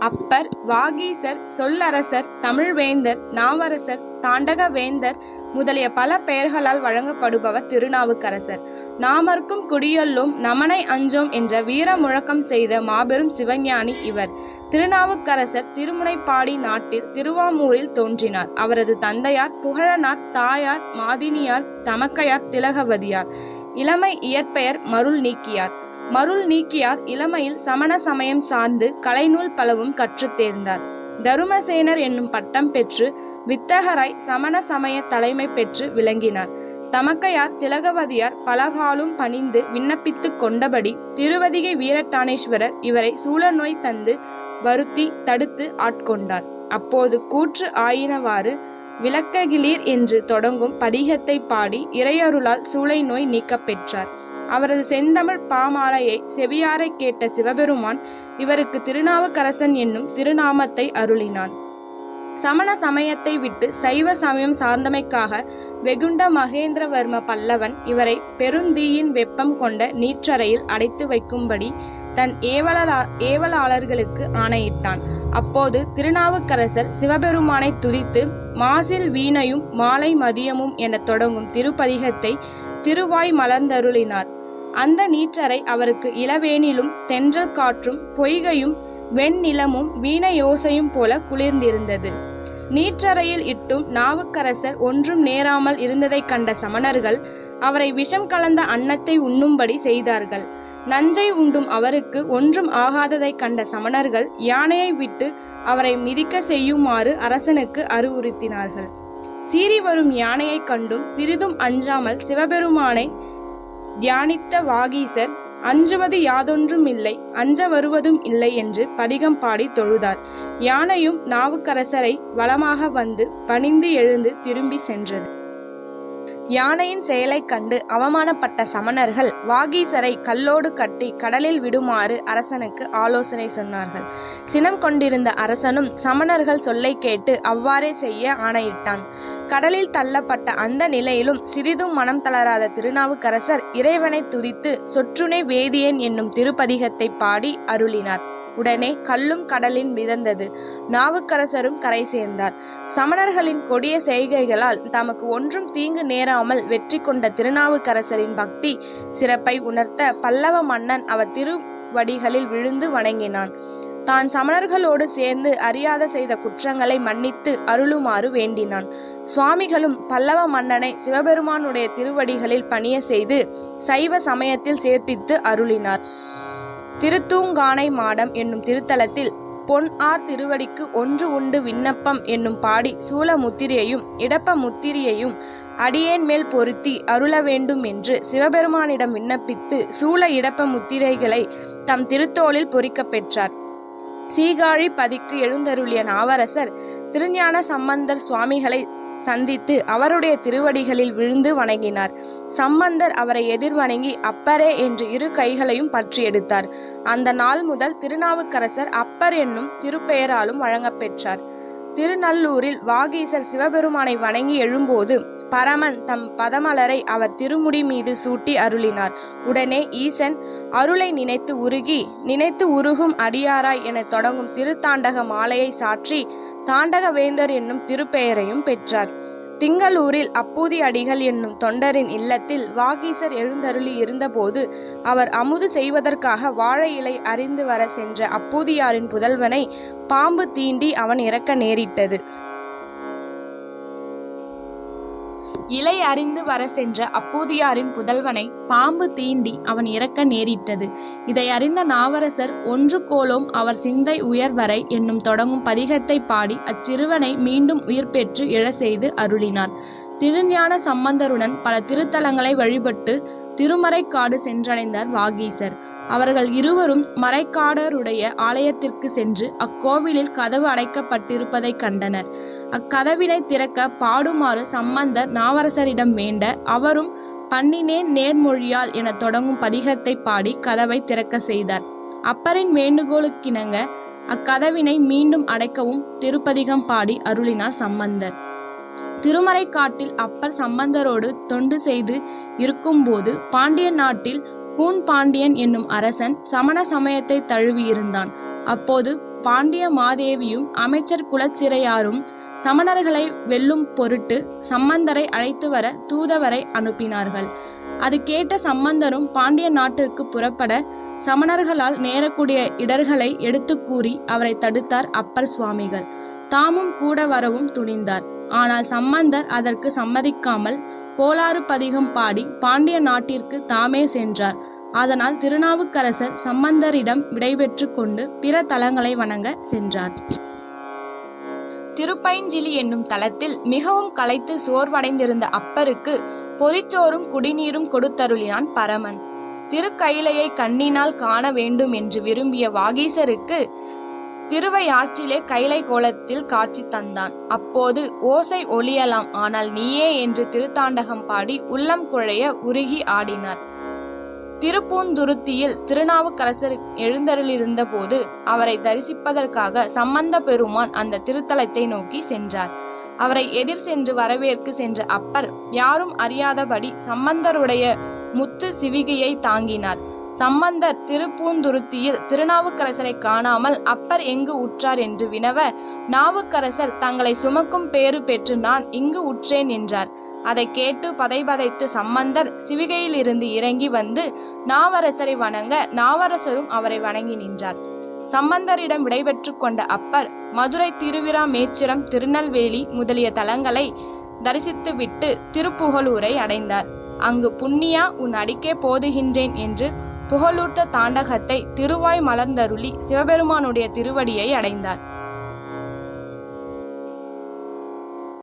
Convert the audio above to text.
அப்பர் வாகீசர் சொல்லரசர் தமிழ்வேந்தர் நாவரசர் தாண்டகவேந்தர் முதலிய பல பெயர்களால் வழங்கப்படுபவர் திருநாவுக்கரசர். நாமர்க்கும் குடியொல்லும் நமனை அஞ்சோம் என்ற வீர முழக்கம் செய்த மாபெரும் சிவஞானி இவர். திருநாவுக்கரசர் திருமுனைப்பாடி நாட்டில் திருவாமூரில் தோன்றினார். அவரது தந்தையார் புகழனார் தாயார் மாதினியார் தமக்கையார் திலகவதியார். இளமை இயற்பெயர் மருள் நீக்கியார். மருள் நீக்கியார் இளமையில் சமண சமயம் சார்ந்து கலைநூல் பலவும் கற்றுத் தேர்ந்தார். தருமசேனர் என்னும் பட்டம் பெற்று வித்தகராய் சமண சமய தலைமை பெற்று விளங்கினார். தமக்கையார் திலகவதியார் பலகாலும் பணிந்து விண்ணப்பித்துக் கொண்டபடி திருவதிகை வீரட்டானேஸ்வரர் இவரை சூழநோய் தந்து வருத்தி தடுத்து ஆட்கொண்டார். அப்போது கூற்று ஆயினவாறு விளக்ககிலீர் என்று தொடங்கும் பதிகத்தை பாடி இறையருளால் சூளை நோய் நீக்கப் பெற்றார் அவரது செந்தமிழ் பாமாலையை செவியாரை கேட்ட சிவபெருமான் இவருக்கு திருநாவுக்கரசன் என்னும் திருநாமத்தை அருளினான். சமண சமயத்தை விட்டு சைவ சமயம் சார்ந்தமைக்காக வெகுண்ட மகேந்திரவர்ம பல்லவன் இவரை பெருந்தீயின் வெப்பம் கொண்ட நீற்றறையில் அடைத்து வைக்கும்படி தன் ஏவலா ஏவலாளர்களுக்கு ஆணையிட்டான். அப்போது திருநாவுக்கரசர் சிவபெருமானை துதித்து மாசில் வீணையும் மாலை மதியமும் என தொடங்கும் திருப்பதிகத்தை திருவாய் மலர்ந்தருளினார். அந்த நீற்றறை அவருக்கு இளவேனிலும் தென்றல் காற்றும் பொய்கையும் வெண்ணிலமும் வீண யோசையும் போல குளிர்ந்திருந்தது. நீற்றறையில் இட்டும் நாவுக்கரசர் ஒன்றும் நேராமல் இருந்ததைக் கண்ட சமணர்கள் அவரை விஷம் கலந்த அன்னத்தை உண்ணும்படி செய்தார்கள். நஞ்சை உண்டும் அவருக்கு ஒன்றும் ஆகாததைக் கண்ட சமணர்கள் யானையை விட்டு அவரை மிதிக்க செய்யுமாறு அரசனுக்கு அறிவுறுத்தினார்கள். சீறி வரும் யானையைக் கண்டும் சிறிதும் அஞ்சாமல் சிவபெருமானை தியானித்த வாகீசர் அஞ்சுவது யாதொன்றும் இல்லை அஞ்ச வருவதும் இல்லை என்று பதிகம் பாடி தொழுதார். யானையும் நாவுக்கரசரை வளமாக வந்து பணிந்து எழுந்து திரும்பி சென்றது. யானையின் செயலைக் கண்டு அவமானப்பட்ட சமணர்கள் வாகீசரை கல்லோடு கட்டி கடலில் விடுமாறு அரசனுக்கு ஆலோசனை சொன்னார்கள். சினம் கொண்டிருந்த அரசனும் சமணர்கள் சொல்லை கேட்டு அவ்வாறே செய்ய ஆணையிட்டான். கடலில் தள்ளப்பட்ட அந்த நிலையிலும் சிறிதும் மனம் தளராத திருநாவுக்கரசர் இறைவனை துதித்து சொற்றுணை வேதியன் என்னும் திருப்பதிகத்தை பாடி அருளினார். உடனே கல்லும் கடலில் மிதந்தது. நாவுக்கரசரும் கரை சேர்ந்தார். சமணர்களின் கொடிய செய்கைகளால் தமக்கு ஒன்றும் தீங்கு நேராமல் வெற்றி கொண்ட திருநாவுக்கரசரின் பக்தி சிறப்பை உணர்த்த பல்லவ மன்னன் அவர் திருவடிகளில் விழுந்து வணங்கினான். தான் சமணர்களோடு சேர்ந்து அறியாத செய்த குற்றங்களை மன்னித்து அருளுமாறு வேண்டினான். சுவாமிகளும் பல்லவ மன்னனை சிவபெருமானுடைய திருவடிகளில் பணிய செய்து சைவ சமயத்தில் சேர்ப்பித்து அருளினார். திருத்தூங்கானை மாடம் என்னும் திருத்தலத்தில் பொன் ஆர் திருவடிக்கு ஒன்று உண்டு விண்ணப்பம் என்னும் பாடி சூல முத்திரையையும் இடப்ப முத்திரையையும் அடியேன் மேல் பொருத்தி அருள வேண்டும் என்று சிவபெருமானிடம் விண்ணப்பித்து சூல இடப்ப முத்திரைகளை தம் திருத்தோளில் பொறிக்கப் பெற்றார். சீகாழி பதிக்கு எழுந்தருளிய நாவரசர் திருஞான சம்பந்தர் சுவாமிகளை சந்தித்து அவருடைய திருவடிகளில் விழுந்து வணங்கினார். சம்பந்தர் அவரை எதிர்வணங்கி அப்பரே என்று இரு கைகளையும் பற்றி எடுத்தார். அந்த நாள் முதல் திருநாவுக்கரசர் அப்பர் என்னும் திருப்பெயராலும் வழங்கப்பெற்றார். திருநல்லூரில் வாகீசர் சிவபெருமானை வணங்கி எழும்போது பரமன் தம் பதமலரை அவர் திருமுடி மீது சூட்டி அருளினார். உடனே ஈசன் அருளை நினைத்து உருகி நினைத்து உருகும் அடியாராய் என தொடங்கும் திருத்தாண்டக மாலையை சாற்றி தாண்டகவேந்தர் என்னும் திருப்பெயரையும் பெற்றார். திங்களூரில் அப்பூதி அடிகள் என்னும் தொண்டரின் இல்லத்தில் வாகீசர் எழுந்தருளி இருந்தபோது அவர் அமுது செய்வதற்காக வாழை இலை அறிந்து வர சென்ற அப்பூதியாரின் புதல்வனை பாம்பு தீண்டி அவன் இறக்க நேரிட்டது. இலை அறிந்து வர சென்ற அப்பூதியாரின் புதல்வனை பாம்பு தீண்டி அவன் இறக்க நேரிட்டது. இதை அறிந்த நாவரசர் ஒன்று கோலோம் அவர் சிந்தை உயர்வரை என்னும் தொடங்கும் பதிகத்தை பாடி அச்சிறுவனை மீண்டும் உயிர் பெற்று எழச் செய்து அருளினார். திருஞான சம்பந்தருடன் பல திருத்தலங்களை வழிபட்டு திருமறைக்காடு சென்றடைந்தார் வாகீசர். அவர்கள் இருவரும் மறைக்காடருடைய ஆலயத்திற்கு சென்று அக்கோவிலில் கதவு அடைக்கப்பட்டிருப்பதைக் கண்டனர். அக்கதவினை திறக்க பாடுமாறு சம்பந்தர் நாவரசரிடம் வேண்ட அவரும் பண்ணினேன் நேர்மொழியால் என தொடங்கும் பதிகத்தை பாடி கதவை திறக்க செய்தார். அப்பரின் வேண்டுகோளுக்கிணங்க அக்கதவினை மீண்டும் அடைக்கவும் திருப்பதிகம் பாடி அருளினார் சம்பந்தர். திருமறைக்காட்டில் அப்பர் சம்பந்தரோடு தொண்டு செய்து இருக்கும்போது பாண்டிய நாட்டில் கூன் பாண்டியன் என்னும் அரசன் சமண சமயத்தை தழுவியிருந்தான். அப்போது பாண்டிய மாதேவியும் அமைச்சர் குலச்சிறையாரும் சமணர்களை வெல்லும் பொருட்டு சம்பந்தரை அழைத்து வர தூதவரை அனுப்பினார்கள். அது கேட்ட சம்பந்தரும் பாண்டிய நாட்டிற்கு புறப்பட சமணர்களால் நேரக்கூடிய இடர்களை எடுத்து கூறி அவரை தடுத்தார் அப்பர் சுவாமிகள். தாமும் கூட வரவும் துணிந்தார். ஆனால் சம்பந்தர் அதற்கு சம்மதிக்காமல் கோளாறு பதிகம் பாடி பாண்டிய நாட்டிற்கு தாமே சென்றார். அதனால் திருநாவுக்கரசர் சம்பந்தரிடம் விடைபெற்று கொண்டு பிற தலங்களை வணங்க சென்றார். திருப்பைஞ்சிலி என்னும் தலத்தில் மிகவும் களைத்து சோர்வடைந்திருந்த அப்பருக்கு பொதிச்சோறும் குடிநீரும் கொடுத்தருளினான் பரமன். திருக்கைலையை கண்ணினால் காண வேண்டும் என்று விரும்பிய வாகீசருக்கு திருவையாற்றிலே கைலை கோலத்தில் காட்சி தந்தான். அப்போது ஓசை ஒளியலாம் ஆனால் நீயே என்று திருத்தாண்டகம் பாடி உள்ளம் குழைய உருகி ஆடினார். திருப்பூந்துருத்தியில் திருநாவுக்கரசர் எழுந்தருளிருந்த போது அவரை தரிசிப்பதற்காக சம்பந்த பெருமான் அந்த திருத்தலத்தை நோக்கி சென்றார். அவரை எதிர் சென்று வரவேற்கு சென்ற அப்பர் யாரும் அறியாதபடி சம்பந்தருடைய முத்து சிவிகையை தாங்கினார். சம்பந்தர் திருப்பூந்துருத்தியில் திருநாவுக்கரசரை காணாமல் அப்பர் எங்கு உற்றார் என்று வினவ நாவுக்கரசர் தங்களை சுமக்கும் பேறு பெற்று நான் இங்கு உற்றேன் என்றார். அதை கேட்டு பதைபதைத்து சம்பந்தர் சிவிகையிலிருந்து இறங்கி வந்து நாவரசரை வணங்க நாவரசரும் அவரை வணங்கி நின்றார். சம்பந்தரிடம் விடைபெற்று கொண்ட அப்பர் மதுரை திருவிராமேச்சிரம் திருநெல்வேலி முதலிய தலங்களை தரிசித்துவிட்டு திருப்புகலூரை அடைந்தார். அங்கு புண்ணியா உன் அடிக்கே போதுகின்றேன் என்று புகழூர்த்த தாண்டகத்தை திருவாய் மலர்ந்தருளி சிவபெருமானுடைய திருவடியை அடைந்தார்.